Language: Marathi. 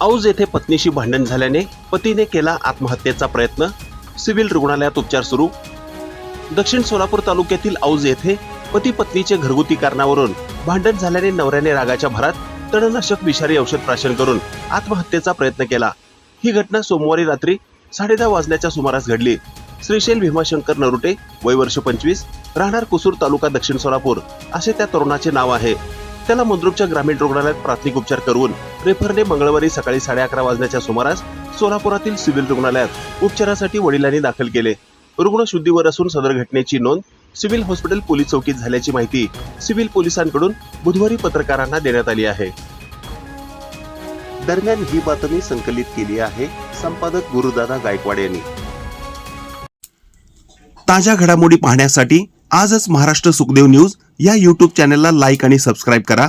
औज येथे पत्नीशी भांडण झाल्याने पतीने केला आत्महत्येचा प्रयत्न. सिव्हिल रुग्णालयात उपचार सुरू. दक्षिण सोलापूर तालुक्यातील औज येथे पती पत्नीचे घरगुती कारणावरून भांडण झाल्याने नवऱ्याने रागाच्या भरात तणनाशक विषारी औषध प्राशन करून आत्महत्येचा प्रयत्न केला. ही घटना सोमवारी रात्री साडेदहा वाजण्याच्या सुमारास घडली. श्रीशैल भीमाशंकर नरुटे वय वर्ष पंचवीस राहणार कुसूर तालुका दक्षिण सोलापूर असे त्या तरुणाचे नाव आहे. त्याला मंद्रुपच्या ग्रामीण रुग्णालयात प्राथमिक उपचार करून रेफरने मंगळवारी सकाळी साडे अकरा वाजण्याच्या सुमारास सोलापुरातील सिव्हिल रुग्णालयात उपचारासाठी वडिलांनी दाखल केले. रुग्ण शुद्धीवर असून सदर घटनेची नोंद सिव्हिल हॉस्पिटल पोलीस चौकीत झाल्याची माहिती सिव्हिल पोलिसांकडून बुधवारी पत्रकारांना देण्यात आली आहे. दरम्यान ही बातमी संकलित केली आहे संपादक गुरुदादा गायकवाड यांनी. ताज्या घडामोडी पाहण्यासाठी आजच महाराष्ट्र सुखदेव न्यूज या यूट्यूब चॅनलला लाईक आणि सबस्क्राईब करा.